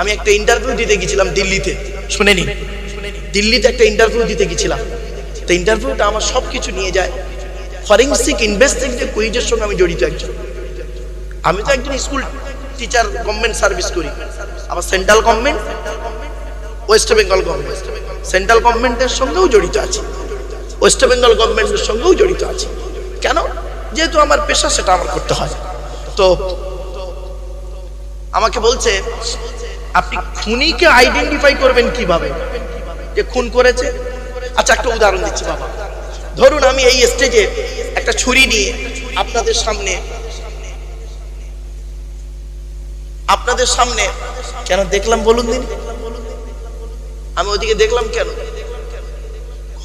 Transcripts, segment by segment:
আমি একটা ইন্টারভিউ দিতে গেছিলাম দিল্লিতে। শুনে নিন দিল্লিতে একটা ইন্টারভিউ দিতে গেছিলাম। তো ইন্টারভিউটা আমার সব কিছু নিয়ে যায়। ফরেন্সিক ইনভেস্টিগেটিভ কুইজের সঙ্গে আমি জড়িত একজন। আমি তো একজন স্কুল টিচার গভর্নমেন্ট সার্ভিস করি। আমার central government West Bengal government central গভর্নমেন্টের সঙ্গেও জড়িত আছি। ওয়েস্ট বেঙ্গল গভর্নমেন্টের সঙ্গেও জড়িত আছি। কেন? যেহেতু আমার পেশা সেটা আমার করতে হয়। তো আমাকে বলছে আপনি খুনিকে আইডেন্টিফাই করবেন কীভাবে? যে খুন করেছে? আচ্ছা একটা উদাহরণ দিচ্ছি বাবা। ধরুন আমি এই স্টেজে একটা ছুরি নিয়ে আপনাদের সামনে আপনাদের সামনে কেন দেখলাম বলুন দিন? আমি ওদিকে দেখলাম কেন?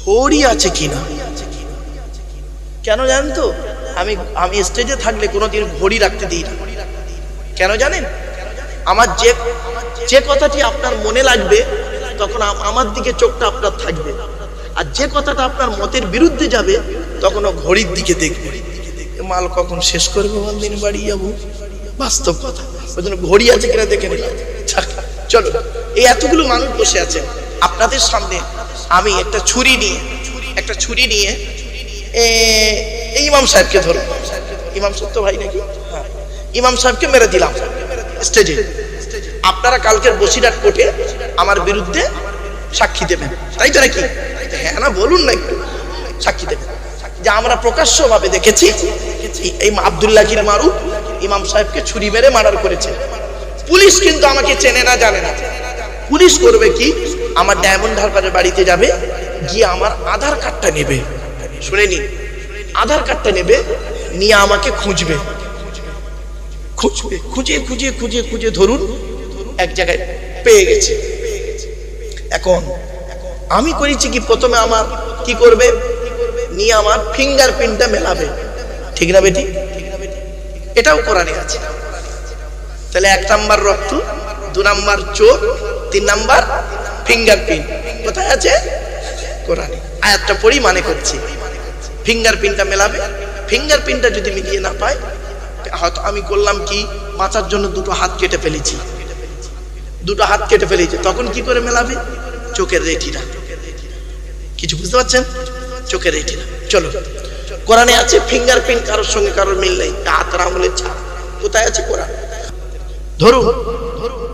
ঘড়ি আছে কিনা? কেন জানেন তো? আমি আমি স্টেজে থাকলে কোনোদিন ঘড়ি রাখতে দিই না। কেন জানেন? আমার যে যে কথাটি আপনার মনে লাগবে, তখন আমার দিকে চোখটা আপনার থাকবে। আর যে কথাটা আপনার মতের বিরুদ্ধে যাবে তখন ও ঘড়ির দিকে দেখবে। মাল কখন শেষ করবে দিন বাড়ি যাব। বাস্তব কথা। ওই জন্য ঘড়ি আছে কিনা দেখে নিলাম। চলো। এই এতগুলো মানুষ বসে আছে। আপনাদের সামনে আমি একটা ছুরি নিয়ে একটা ছুরি নিয়ে ইমাম সাহেবকে ধরো ইমাম সাহেব তো ভাই নাকি? হ্যাঁ। ইমাম সাহেবকে মেরে দিলাম। স্টেজে আপনারা কালকের বসিরহাট কোর্টে আমার বিরুদ্ধে সাক্ষী দেবেন। তাই তো নাকি? হ্যাঁ না, বলুন না একটু। সাক্ষী দেবেন। যে আমরা প্রকাশ্যভাবে দেখেছি এই আবদুল্লাহ কির মারু ইমাম সাহেবকে ছুরি মেরে মার্ডার করেছে। পুলিশ কিন্তু আমাকে চেনে না, জানে না। পুলিশ করবে কি? আমার ডায়মন্ড হারবারের বাড়িতে যাবে, গিয়ে আমার আধার কার্ডটা নেবে। শুনে নিন। আধার কার্ডটা নেবে, নিয়ে আমাকে খুঁজবে। খুঁজে খুঁজে খুঁজে খুঁজে ধরুন এক জায়গায় পেয়ে গেছে। এখন আমি করেছি কি? প্রথমে আমার কি করবে? নিয়ে আমার ফিঙ্গার প্রিন্টটা মেলাবে। ঠিক না বেটি? এটাও কোরআনে আছে। তাহলে এক নাম্বার রক্ত, দু নাম্বার চোখ, তিন নাম্বার ফিঙ্গার প্রিন্ট কোথায় আছে? কোরআনে আয়াতটা পড়ি মানে করছি। ফিঙ্গার প্রিন্টটা মেলাবে। ফিঙ্গার প্রিন্টটা যদি মিলিয়ে না পায় হয়তো আমি করলাম কি? বাঁচার জন্য দুটো হাত কেটে ফেলেছি। দুটো হাত কেটে ফেলেছি। তখন কি করে মেলাবে? চোখের রেটিনা। কিছু বুঝতে পারছেন? চোখের রেটিনা। চলো। কোরআনে আছে ফিঙ্গার প্রিন্ট কারোর সঙ্গে কারোর মিল নেই। হাতের আঙুলের ছাপ। কোথায় আছে কোরআন? ধরুন,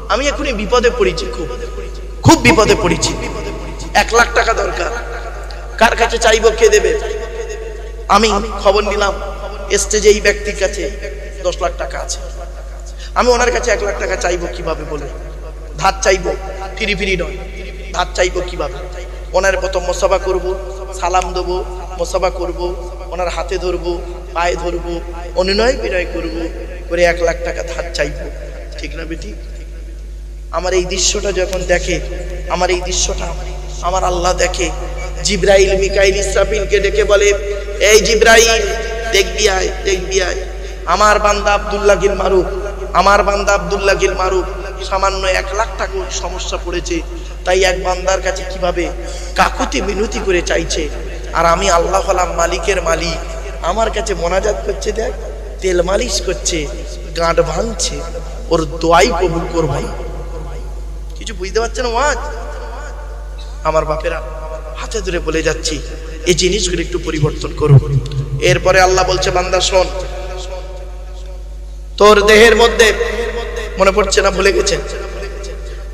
আমি এখনই বিপদে পড়েছি খুব। খুব বিপদে পড়েছি। এক লাখ টাকা দরকার। কার কাছে চাইব, কে দেবে? আমি খবর নিলাম। স্টেজে এই ব্যক্তির কাছে। দশ লাখ টাকা আছে। আমি ওনার কাছে এক লাখ টাকা চাইব কীভাবে বলে? ধার চাইব? ফিরি ফিরি নয়। ধার চাইব কীভাবে? ওনার প্রথম মোসাবা করব, সালাম দেবো মোসাবা করব, ওনার হাতে ধরবো, পায়ে ধরবো, অনুনয় বিনয় করব, করে এক লাখ টাকা ধার চাইব। ঠিক না বেটি? আমার এই দৃশ্যটা যখন দেখে, আমার এই দৃশ্যটা আমার আল্লাহ দেখে। জিব্রাইল, মিকাইল, ইসরাফিলকে ডেকে বলে, এই জিব্রাইল, দেখবি আয় দেখবি আয়। আমার বান্দা আব্দুল্লাহ গিল মারুক আমার বান্দা আব্দুল্লাহ গিল মারুক সামান্য এক লাখ টাকা ওর সমস্যা পড়েছে। তাই এক বান্দার কাছে কীভাবে কাকুতি মিনতি করে চাইছে? আর আমি আল্লাহ হলাম মালিকের মালিক। আমার কাছে মোনাজাত করছে, দেখ, তেল মালিশ করছে, গাঁট ভাঙছে। ওর দোয়াই কবুল কর ভাই। কিছু বুঝতে পারছেন ওয়াজ? আমার বাপেরা হাতে ধরে বলে যাচ্ছি, এই জিনিসগুলো একটু পরিবর্তন করুন। এরপরে আল্লাহ বলছে, বান্দা শোন তোর দেহের মধ্যে, মনে পড়ছে না, ভুলে গেছেন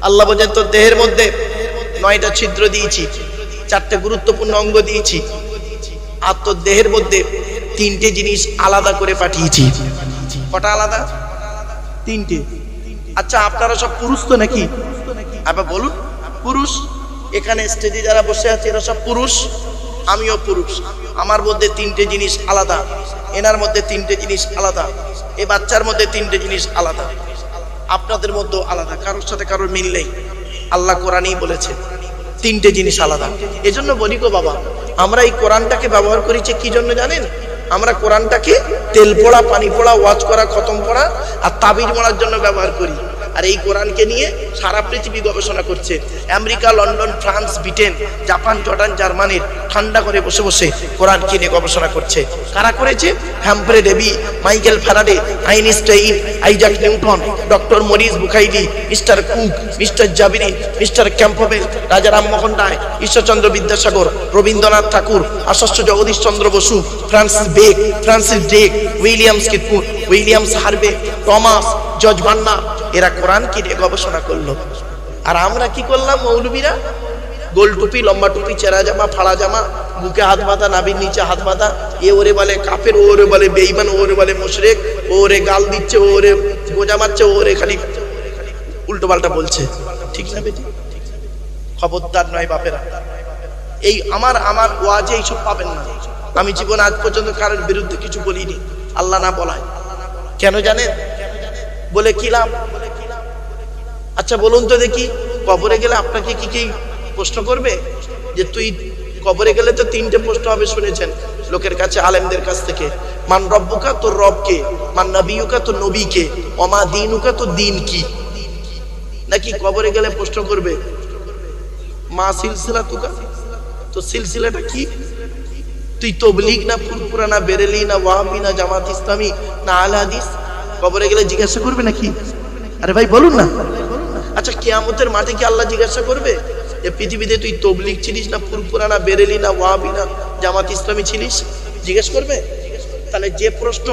আল্লাহ বলছেন, তোর দেহের মধ্যে নয়টা ছিদ্র দিয়েছি, চারটে গুরুত্বপূর্ণ অঙ্গ দিয়েছি, আর তোর দেহের মধ্যে তিনটে জিনিস আলাদা করে পাঠিয়েছি। কটা আলাদা? তিনটে। আচ্ছা আপনারা সব পুরুষ তো নাকি? আবার বলুন, পুরুষ? এখানে স্টেজে যারা বসে আছে, এরা সব পুরুষ? আমিও পুরুষ। আমার মধ্যে তিনটে জিনিস আলাদা, এনার মধ্যে তিনটে জিনিস আলাদা, এ বাচ্চার মধ্যে তিনটে জিনিস আলাদা। আপনাদের মধ্যেও আলাদা, কারোর সাথে কারোর মিল নেই। আল্লাহ কোরআনই বলেছে, তিনটে জিনিস আলাদা। এজন্য বলি গো বাবা, আমরা এই কোরআনটাকে ব্যবহার করেছি কি জন্য জানেন? আমরা কোরআনটাকে তেল পড়া, পানি পড়া, ওয়াজ করা, খতম পড়া আর তাবিজ মরার জন্য ব্যবহার করি। আর এই কোরআনকে নিয়ে সারা পৃথিবী গবেষণা করছে। America, London, France, Britain, Japan, Jordan, জার্মানির ঠান্ডা করে বসে বসে কোরআনকে নিয়ে গবেষণা করছে। কারা করেছে? Humphry Davy, Michael Faraday, Einstein, Isaac Newton, doctor Maurice Bucaille mister Cook, mister Jabiri, mister Campbell, Raja Rammohan Roy, Ishwarchandra Vidyasagar, Rabindranath Tagore, আশস্য Jagadish Chandra Bose, Francis বেক ফ্রান্সিস ডেক, উইলিয়ামস কিটপুর উইলিয়ামস হারবে, টমাস জর্জ বান্না এরা কোরআন কি নিয়ে গবেষণা করল। আর আমরা কি করলাম মৌলবীরা? গোল টুপি, লম্বা টুপি, চেরা জামা, ফাড়া জামা, বুকে হাত বাঁধা নাবির নিচে হাত বাঁধা, এ ওরে বলে কাপের ওরে বলে বেইমান ওরে বলে মুশরেক ওরে গাল দিচ্ছে ওরে গোজা মারছে ওরে খালি উল্টো পাল্টা বলছে। ঠিক না বেটি? খবরদার নয় বাপেরা। এই আমার আমার ওয়াজে এইসব পাবেন না। আমি জীবন আজ পর্যন্ত কারোর বিরুদ্ধে কিছু বলিনি। আল্লাহ না বলায়। কেন জানেন? বলে কি লাভ? আচ্ছা বলুন তো দেখি, কবরে গেলে আপনাকে কি কি প্রশ্ন করবে? যে তুই কবরে গেলে তো তিনটে প্রশ্ন হবে শুনেছেন, লোকের কাছে, আলেমদের কাছ থেকে। মান রব্বুকা তোর রবকে মান নবীকা তোর নবীকে অমা দিনুকা তোর দিন কি? নাকি কবরে গেলে প্রশ্ন করবে, মা সিলসিলা তুকা তো সিলসিলাটা কি? তুই তবলিগ না ফুরফুরা না বেরেলি না ওয়াহাবি না জামাত ইসলামী না আল হাদিস? কবরে গেলে জিজ্ঞাসা করবে নাকি? আরে ভাই, বলুন না। আচ্ছা কেয়ামতের মাঠে কি আল্লাহ জিজ্ঞাসা করবে? যে পৃথিবীতে তুই তবলিগ ছিলিস না ফুরফুরা না বেরেলি না ওয়াবি না, জামাত ইসলামী ছিলিস? জিজ্ঞেস করবে? তাহলে যে প্রশ্ন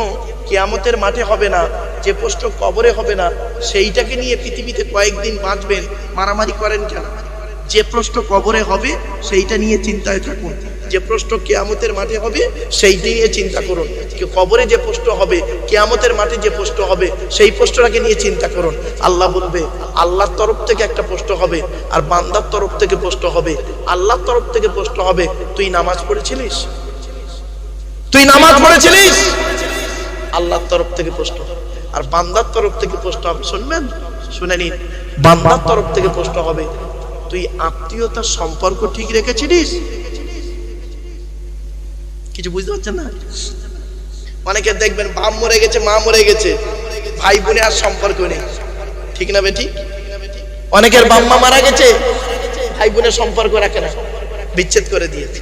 কেয়ামতের মাঠে হবে না, যে প্রশ্ন কবরে হবে না, সেইটাকে নিয়ে পৃথিবীতে কয়েকদিন বাঁচবেন, মারামারি করেন কেন? যে প্রশ্ন কবরে হবে, সেইটা নিয়ে চিন্তায় থাকুন। যে প্রশ্ন কেয়ামতের মাঠে হবে সেইটা নিয়ে চিন্তা করুন। কবরে যে প্রশ্ন হবে, কেয়ামতের মাঠে যে প্রশ্ন হবে, সেই প্রশ্নটাকে নিয়ে চিন্তা করুন। আল্লাহ বলবে, আল্লাহর তরফ থেকে একটা প্রশ্ন হবে, আর বান্দার তরফ থেকে প্রশ্ন হবে। আল্লাহর তরফ থেকে প্রশ্ন হবে, তুই নামাজ পড়েছিলিস? তুই নামাজ পড়েছিলিস? আল্লাহর তরফ থেকে প্রশ্ন। আর বান্দার তরফ থেকে প্রশ্ন হবে, শুনবেন? শুনে নিন। বান্দার তরফ থেকে প্রশ্ন হবে, তুই আত্মীয়তার সম্পর্ক ঠিক রেখেছিলিস? কিছু বুঝতে পারছেন না? অনেকে দেখবেন বাপ মরে গেছে, মা মরে গেছে। ভাই বোনে আর সম্পর্ক নেই। ঠিক না বেটি? অনেকের বাম্মা মারা গেছে, ভাই বোনের সম্পর্ক রাখে না। বিচ্ছেদ করে দিয়েছে।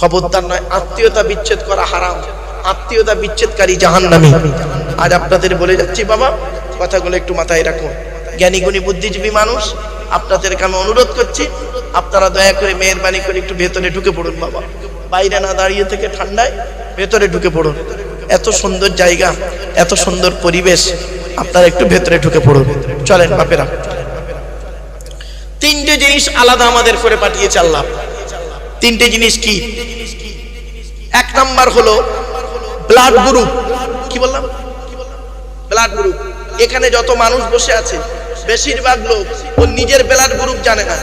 খবরদার নয়, আত্মীয়তা বিচ্ছেদ করা হারাম। আত্মীয়তা বিচ্ছেদকারী জাহান্নামী। আজ আপনাদের বলে যাচ্ছি, বাবা, কথাগুলো একটু মাথায় রাখুন। জ্ঞানী গুণী বুদ্ধিজীবী মানুষ, আপনাদেরকে আমি অনুরোধ করছি, আপনারা দয়া করে মেহরবানি করে একটু ভেতরে ঢুকে পড়ুন, বাবা। বাইরে না দাঁড়িয়ে থেকে ঠান্ডায় ভেতরে ঢুকে পড়ুন। এত সুন্দর জায়গা, এত সুন্দর পরিবেশ, আপনারা একটু ভেতরে ঢুকে পড়ুন। চলেন বাপেরা। তিনটে জিনিস আলাদা আমাদের করে পাঠিয়েছে আল্লাহ। তিনটে জিনিস কি? এক নাম্বার হলো ব্লাড গ্রুপ কি বললাম? ব্লাড গ্রুপ এখানে যত মানুষ বসে আছে, বেশিরভাগ লোক ও নিজের ব্লাড গ্রুপ জানে না।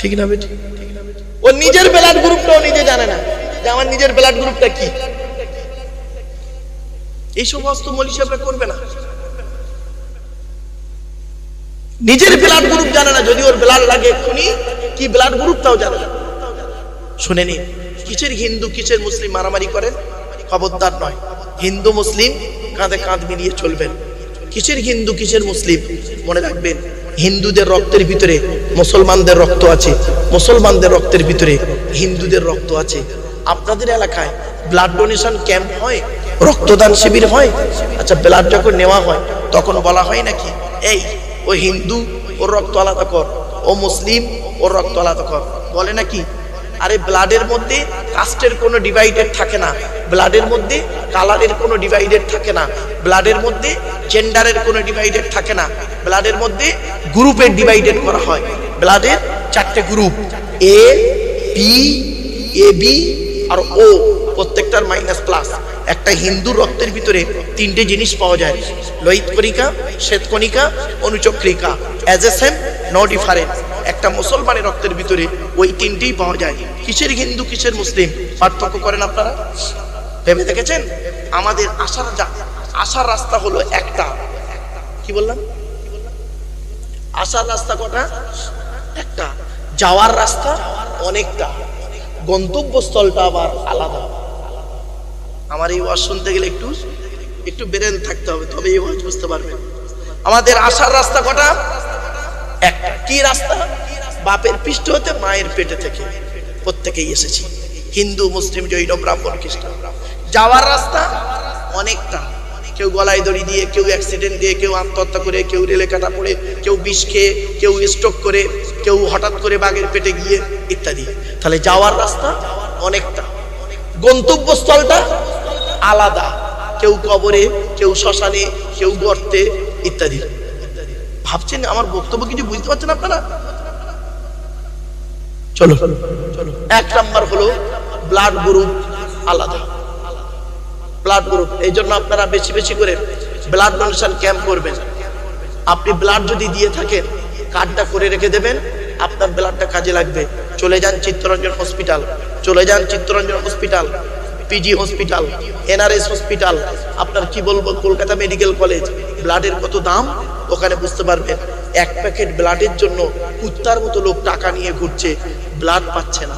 ঠিক না বেটি? ও নিজের ব্লাড গ্রুপটাও জানে না যে আমার নিজের ব্লাড গ্রুপটা কি। এই সমস্ত মলি সাহেবরা করবে না। নিজের ব্লাড গ্রুপ জানে না, যদি ওর ব্লাড লাগে এক্ষুনি, কি ব্লাড গ্রুপটাও জানে না। শুনে নিন, কিসের হিন্দু, কিসের মুসলিম মারামারি করেন? খবরদার নয়। হিন্দু, মুসলিম কাঁধে কাঁধ মিলিয়ে চলবেন। কিসের হিন্দু, কিসের মুসলিম? মনে রাখবেন হিন্দুদের রক্তের ভিতরে মুসলমানদের রক্ত আছে, মুসলমানদের রক্তের ভিতরে হিন্দুদের রক্ত আছে। আপনাদের এলাকায় ব্লাড ডোনেশন ক্যাম্প হয়, রক্তদান শিবির হয়? আচ্ছা ব্লাড যখন নেওয়া হয়, তখন বলা হয় নাকি, এই, ও হিন্দু, ওর রক্ত আলাদা কর, ও মুসলিম, ওর রক্ত আলাদা কর। বলে নাকি আরে ব্লাডের মধ্যে কাস্টের কোনো ডিভাইডেড থাকে না। ব্লাডের মধ্যে কালারের কোনো ডিভাইডেড থাকে না। ব্লাডের মধ্যে জেন্ডারের কোনো ডিভাইডেড থাকে না। ব্লাডের মধ্যে গ্রুপের ডিভাইডেড করা হয়। ব্লাডের চারটে group A B A B R O প্রত্যেকটার মাইনাস প্লাস একটা হিন্দু রক্তের ভিতরে তিনটে জিনিস পাওয়া যায়। লোহিত কণিকা শ্বেতকণিকা অনুচক্রিকা। As a same no difference একটা মুসলমানের রক্তের ভিতরে ওই তিনটেই পাওয়া যায়। কিসের হিন্দু, কিসের মুসলিম? পার্থক্য করেন আপনারা? ভেবে দেখেছেন? আমাদের আসার আসার রাস্তা হলো একটা। কি বললাম? আসার রাস্তা কটা? একটা। যাওয়ার রাস্তা অনেকটা। গন্তব্যস্থলটা আবার আলাদা। আমার এই ওয়াজ শুনতে গেলে একটু একটু বেরেন থাকতে হবে, তবে এই ওয়াজ বুঝতে পারবেন। আমাদের আসার রাস্তা কটা? একটা। কি রাস্তা? বাপের পৃষ্ঠ হতে মায়ের পেটে থেকে। প্রত্যেকেই এসেছি। হিন্দু, মুসলিম, জৈন, ব্রাহ্মণ, খ্রিস্টান। যাওয়ার রাস্তা অনেকটা। কেউ গলায় দড়ি দিয়ে, কেউ অ্যাক্সিডেন্ট দিয়ে, কেউ আত্মহত্যা করে, কেউ রেলে কাটা পড়ে, কেউ বিষ খেয়ে, কেউ স্ট্রোক করে, কেউ হঠাৎ করে বাঘের পেটে গিয়ে, ইত্যাদি। তাহলে যাওয়ার রাস্তা অনেকটা। গন্তব্যস্থলটা আলাদা। কেউ কবরে, কেউ শ্মশানে, কেউ গর্তে, ইত্যাদি। ভাবছেন, আমার বক্তব্য কিছু বুঝতে পারছেন আপনারা? চলো চলো। এক নাম্বার হলো ব্লাড গ্রুপ আলাদা। ব্লাড গ্রুপ এই জন্য আপনারা বেশি বেশি করে ব্লাড ডোনেশন ক্যাম্প করবেন। আপনি ব্লাড যদি দিয়ে থাকেন কার্ডটা করে রেখে দেবেন, আপনার ব্লাডটা কাজে লাগবে। চলে যান চিত্তরঞ্জন হসপিটাল চলে যান Chittaranjan hospital PG hospital NRS hospital আপনার কি বলব, কলকাতা মেডিকেল কলেজ ব্লাডের কত দাম? ওখানে বুঝতে পারবেন এক প্যাকেট ব্লাডের জন্য কুত্তার মতো লোক টাকা নিয়ে ঘুরছে, ব্লাড পাচ্ছে না।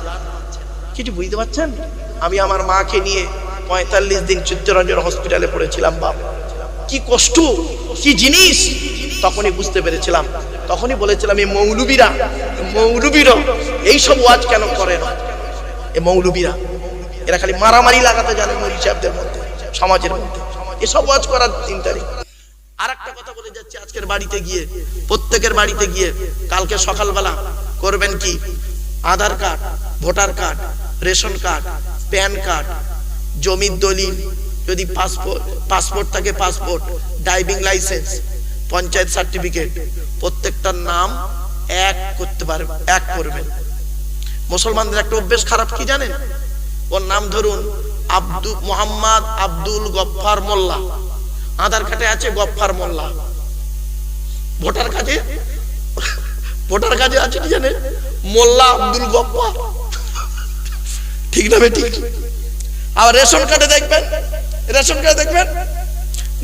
কিছু বুঝতে পারছেন? আমি আমার মাকে নিয়ে পঁয়তাল্লিশ দিন চিত্তরঞ্জন হসপিটালে পড়েছিলাম, বাপ। কি কষ্ট, কি জিনিস। তখনই বুঝতে পেরেছিলাম, তখনই বলেছিলাম এই মৌলবীরা মৌলবীরা এইসব ওয়াজ কেন করে না? এ মৌলবীরা, এরা খালি মারামারি লাগাতে জানে মৌলী সাহেবদের মধ্যে, সমাজের মধ্যে। এসব ওয়াজ করার চিন্তা নেই আর একটা কথা বলে যাচ্ছে আজকের বাড়িতে গিয়ে, প্রত্যেকের বাড়িতে গিয়ে। কালকে সকালবেলা করবেন কি? Aadhaar card, voter card, ration card, PAN card, জমির দলিল, যদি পাসপোর্ট পাসপোর্ট থাকে passport, driving licence, panchayat certificate, প্রত্যেকটার নাম এক করতে পারবে, এক করবেন মুসলমানদের একটা অভ্যেস খারাপ কি জানেন? ওর নাম ধরুন আব্দুল মোহাম্মদ আব্দুল গফফার মোল্লা। আধার কার্ডে আছে গফফার মোল্লা। ভোটার কাজে ভোটার কাজে আছে কি জানেন মোল্লা আব্দুল গফফার। ঠিক না ঠিক? আবার রেশন কার্ডে দেখবেন? রেশন কার্ডে দেখবেন?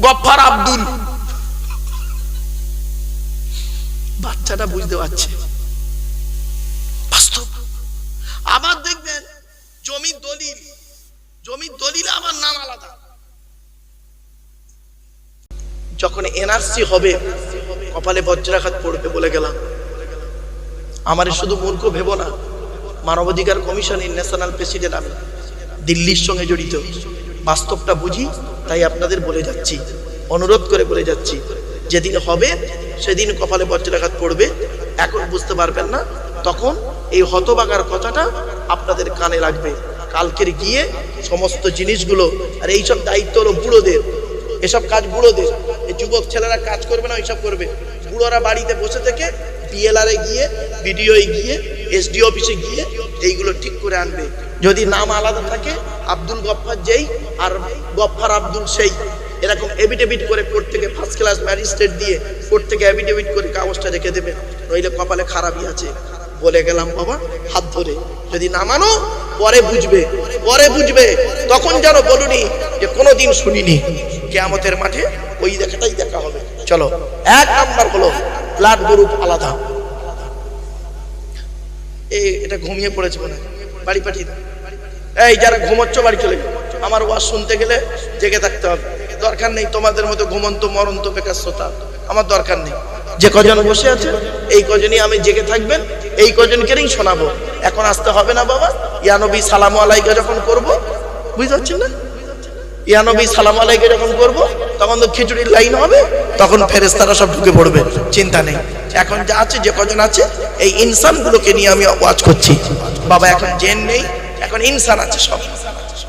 গফফার আব্দুল। বাচ্চাটা বুঝতে পারছে। বাস্তব। আবার দেখবেন, জমির দলিল। জমির দলিলে আমার নাম আলাদা। যখন এনআরসি হবে, কপালে বজ্রাঘাত পড়বে বলে গেলাম। আমার শুধু মূর্খ ভেবো না, মানবাধিকার কমিশনের ন্যাশনাল প্রেসিডেন্ট আমি, দিল্লির সঙ্গে জড়িত। বাস্তবটা বুঝি, তাই আপনাদের বলে যাচ্ছি, অনুরোধ করে বলে যাচ্ছি, যেদিন হবে, সেদিন কপালে বজ্রাঘাত পড়বে। এখন বুঝতে পারবেন না, তখন এই হতবাগার কথাটা আপনাদের কানে লাগবে। কালকের গিয়ে সমস্ত জিনিসগুলো আর এইসব দায়িত্ব হলো বুড়োদের, এসব কাজ বুড়োদের। যুবক ছেলেরা কাজ করবে না, ওইসব করবে। বুড়োরা বাড়িতে বসে থেকে পিএলআরে গিয়ে বিডিও গিয়ে এসডি অফিসে গিয়ে এইগুলো ঠিক করে আনবে। যদি নাম আলাদা থাকে, আব্দুল গফফার যেই আর গফফার আব্দুল সেই। এরকম এভিডেভিট করে কোর্ট থেকে ফার্স্ট ক্লাস ম্যাজিস্ট্রেট দিয়ে কোর্ট থেকে এভিডেভিট করে কাগজটা রেখে দেবে। নইলে কপালে খারাপই আছে। বলে গেলাম, বাবা, হাত ধরে। যদি না মানো, পরে বুঝবে। পরে বুঝবে। তখন যেন বলুনি যে কোনোদিন শুনিনি। কেয়ামতের মাঠে ওই দেখাটাই দেখা হবে। চলো, এক নাম্বার হলো ব্লাড গ্রুপ আলাদা। এই এটা ঘুমিয়ে পড়েছে মনে। বাড়ি পাঠিয়ে। এই, যারা ঘুমোচ্ছ বাড়ি চলে যাও। আমার ওয়াজ শুনতে গেলে জেগে থাকতে হবে। দরকার নেই তোমাদের মতো ঘুমন্ত, মরন্ত, বেকার শ্রোতা। আমার দরকার নেই। যে কজন বসে আছে, এই কজনই আমি জেগে থাকবেন এই কজনকেই শোনাবো। এখন আসতে হবে না বাবা। ইয়ানবী সালাম আলাইকে যখন করব, বুঝতে পারছেন না? ইয়ানবী সালাম আলাইকে যখন করব, তখন তো খিচুড়ির লাইন হবে, তখন ফেরেস্তারা সব ঢুকে পড়বে, চিন্তা নেই। এখন যা আছে, যে কজন আছে, এই ইনসানগুলোকে নিয়ে আমি ওয়াজ করছি। বাবা, এখন জেন নেই, এখন ইনসান আছে সব।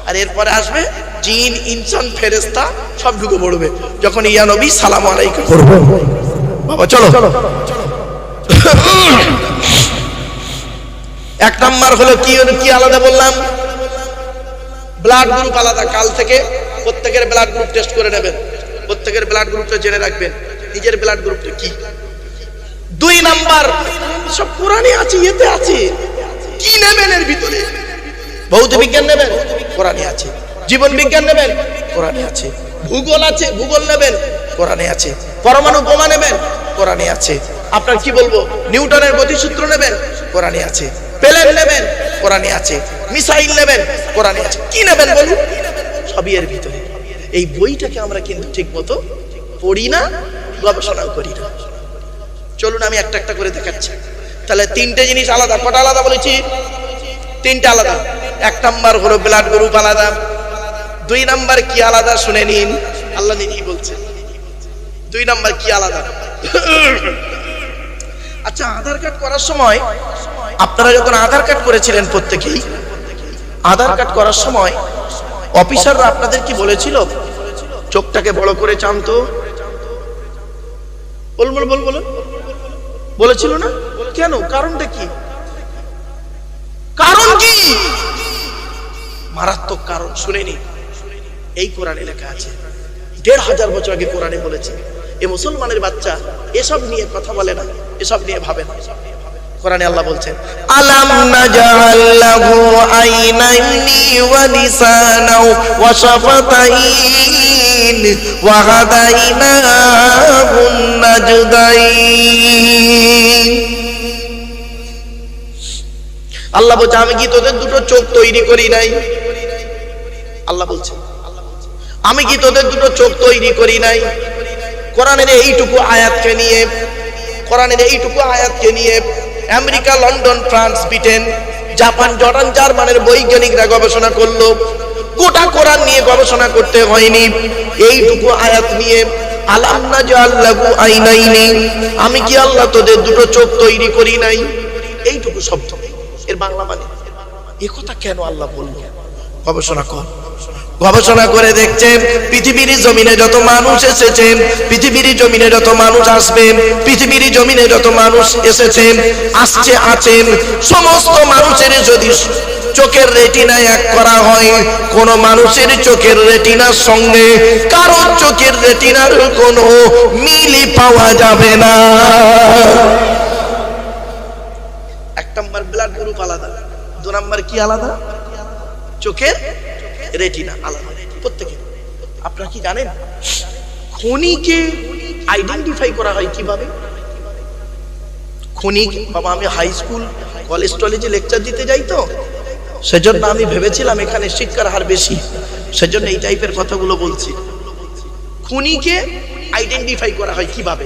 আর এরপরে আসবে, জিন, ইনসান ফেরেস্তা সব ঢুকে পড়বে, যখন ইয়ানবী সালাম আলাইকে করব। বাবা, চলো। এক নাম্বার হলো কি কি আলাদা বললাম? ব্লাড গ্রুপ আলাদা, কাল থেকে প্রত্যেকের ব্লাড গ্রুপ টেস্ট করে নেবেন। প্রত্যেকের ব্লাড গ্রুপটা জেনে রাখবেন। নিজের ব্লাড গ্রুপটা কি? দুই নাম্বার, সব কোরআনে আছে ইয়েতে আছে। কি নেবেন এর ভিতরে? ভৌত বিজ্ঞান নেবেন? কোরআনে আছে। জীবন বিজ্ঞান নেবেন? কোরআনে আছে। ভূগোল আছে? ভূগোল নেবেন? কোরআনে আছে। পরমাণু বোমা নেবেন? কোরআনে আছে। আপনার কি বলব? নিউটনের গতিসূত্র নেবেন? কোরআনে আছে। প্লেন নেবেন? কোরআনে আছে। মিসাইল নেবেন? কোরআনে আছে। কি নেবেন বলুন? সবই এর ভিতরে। এই বইটাকে আমরা কিন্তু ঠিক মতো পড়ি না, গবেষণাও করি না। চলুন আমি একটা একটা করে দেখাচ্ছি। তাহলে তিনটে জিনিস আলাদা, কটা আলাদা বলেছি? তিনটা আলাদা। এক নাম্বার হলো ব্লাড গ্রুপ আলাদা। দুই নাম্বার কি আলাদা শুনে নিন। আল্লাহ নিজেই বলছেন দুই নাম্বার কি আলাদা? আচ্ছা আধার কার্ড করার সময় আপনারা যখন আধার কার্ড করেছিলেন প্রত্যেকেই, আধার কার্ড করার সময় অফিসাররা আপনাদের কি বলেছিল? চোখটাকে বড় করে চান তো বল বল বল। বলেছিল না? কেন? কারণটা কি? কারণ কি? মারাত্মক কারণ, শুনেনি। এই কোরআনে লেখা আছে। দেড় হাজার বছর আগে কোরআনে বলেছে, এ মুসলমানের বাচ্চা এসব নিয়ে কথা বলে না, এসব নিয়ে ভাবে না। কোরআনে আল্লাহ বলছেন আলাম নাজআল লাহু আইনাইনি ওয়া লিসানাও ওয়া শাফাতাইন ওয়া হাদাইনাহুন নাজদাইন। আল্লাহ বলছে আমি কি তোদের দুটো চোখ তৈরি করি নাই? আল্লাহ বলছে আমি কি তোদের দুটো চোখ তৈরি করি নাই? কোরআনের এইটুকু আয়াতকে নিয়ে কোরআনের এইটুকু আয়াতকে নিয়ে America, London, France, Britain, Japan, Jordan, জার্মানের বৈজ্ঞানিকরা গবেষণা করল। গোটা কোরআন নিয়ে গবেষণা করতে হয়নি। এইটুকু আয়াত নিয়ে আলাম না যে আল্লাহু আইনাইনি। আমি কি আল্লাহ তোদের দুটো চোখ তৈরি করি নাই? এইটুকু শব্দ। এর বাংলা মানে? একথা কেন আল্লাহ বলল? গবেষণা কর। গবেষণা করে দেখছেন পৃথিবীর জমিনে যত মানুষ এসেছেন পৃথিবীর জমিনে যত মানুষ আসবেন পৃথিবীর জমিনে যত মানুষ এসেছেন আসছে আছেন সমস্ত মানুষের যদি চোখের রেটিনা এক করা হয়, কোন মানুষের চোখের রেটিনার সঙ্গে কারোর চোখের রেটিনার কোনো মিলি পাওয়া যাবে না। এক নম্বর ব্লাড গ্রুপ আলাদা, দু নম্বর কি আলাদা? চোখের রেটিনা আলাদা প্রত্যেকে আপনারা কি জানেন? খনিকে আইডেন্টিফাই করা হয় কীভাবে? খনিক, বাবা, আমি হাই স্কুল কলেজ টলেজে লেকচার দিতে যাই তো? সেজন্য আমি ভেবেছিলাম এখানে শিক্ষার হার বেশি। সেজন্য এই টাইপের কথাগুলো বলছি। খুনিকে আইডেন্টিফাই করা হয় কীভাবে?